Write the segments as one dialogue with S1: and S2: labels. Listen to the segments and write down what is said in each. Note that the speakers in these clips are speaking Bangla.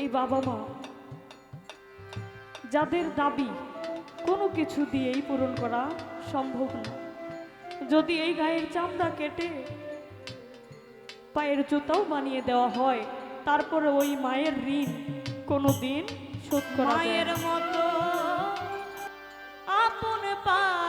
S1: এই বাবা মা, যাদের দাবি কোনো কিছু দিয়েই পূরণ করা সম্ভব না। যদি এই গায়ের চামড়া কেটে পায়ের জুতাও বানিয়ে দেওয়া হয়, তারপরে ওই মায়ের ঋণ কোনো দিন শোধ করা
S2: মায়ের মতো আপন পাইবা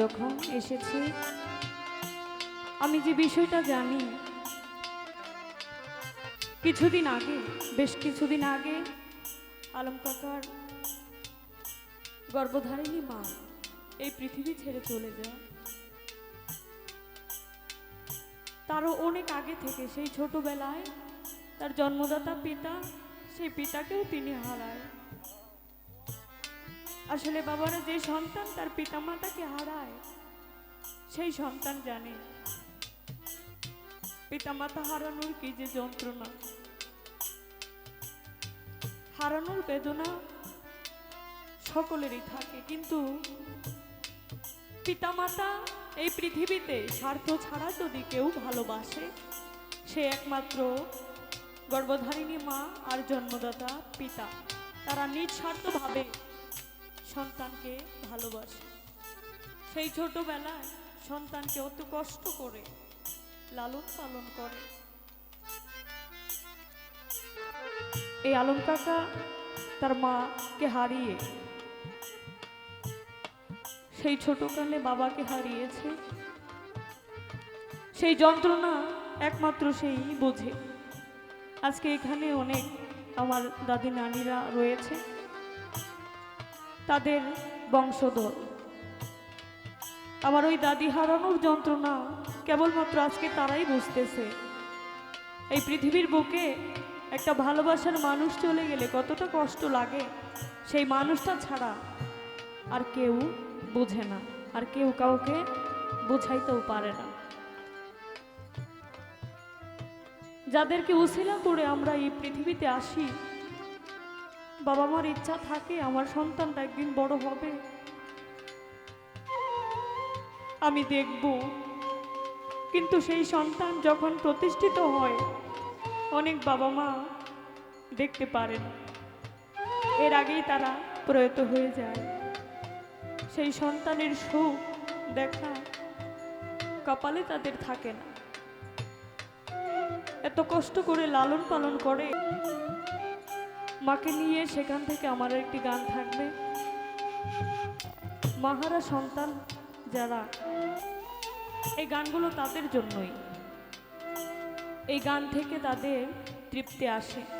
S1: যখন এসেছি, আমি যে বিষয়টা জানি, কিছুদিন আগে, বেশ কিছুদিন আগে, আলম কাকার গর্ভধারিণী মা এই পৃথিবী ছেড়ে চলে যায়। তারও অনেক আগে থেকে সেই ছোটবেলায় তার জন্মদাতা পিতা, সেই পিতাকেও তিনি হারায়। আসলে বাবারা যে সন্তান তার পিতামাতাকে হারায়, সেই সন্তান জানে। পিতামাতা হারানোর কি যে যন্ত্রণা। হারানোর বেদনা সকলেরই থাকে, কিন্তু পিতামাতা এই পৃথিবীতে স্বার্থ ছাড়া যদি কেউ ভালোবাসে, সে একমাত্র গর্ভধারিণী মা আর জন্মদাতা পিতা। তারা নিঃস্বার্থভাবে সন্তানকে ভালোবাসে। সেই ছোটবেলায় সন্তানকে অত কষ্ট করে লালন পালন করে। এই আলম কাকা তার মাকে হারিয়ে, সেই ছোটকালে বাবাকে হারিয়েছে। সেই যন্ত্রণা একমাত্র সেই বোঝে। আজকে এখানে অনেক আমার দাদি, নানিরা রয়েছে। তাদের বংশধর। আমার ওই দাদি হারানোর যন্ত্রণা কেবলমাত্র আজকে তারাই বুঝতেছে। এই পৃথিবীর বুকে একটা ভালোবাসার মানুষ চলে গেলে কতটা কষ্ট লাগে, সেই মানুষটা ছাড়া আর কেউ বোঝে না, আর কেউ কাউকে বোঝাইতেও পারে না। যাদেরকে উশিলা করে আমরা এই পৃথিবীতে আসি বাবা মার ইচ্ছা থাকে, আমার সন্তানটা একদিন বড় হবে। আমি দেখব। কিন্তু সেই সন্তান যখন প্রতিষ্ঠিত হয়, অনেক বাবা মা দেখতে পারেন। এর আগেই তারা প্রয়ত হয়ে যায়। সেই সন্তানের সুখ দেখা কপালে তাদের থাকে না। এত কষ্ট করে লালন পালন করে। মাকে নিয়ে সেখান থেকে আমার একটি গান থাকবে। মাহারা সন্তান যারা, এই গানগুলো তাদের জন্যই। এই গান থেকে তাদের তৃপ্তি আসে।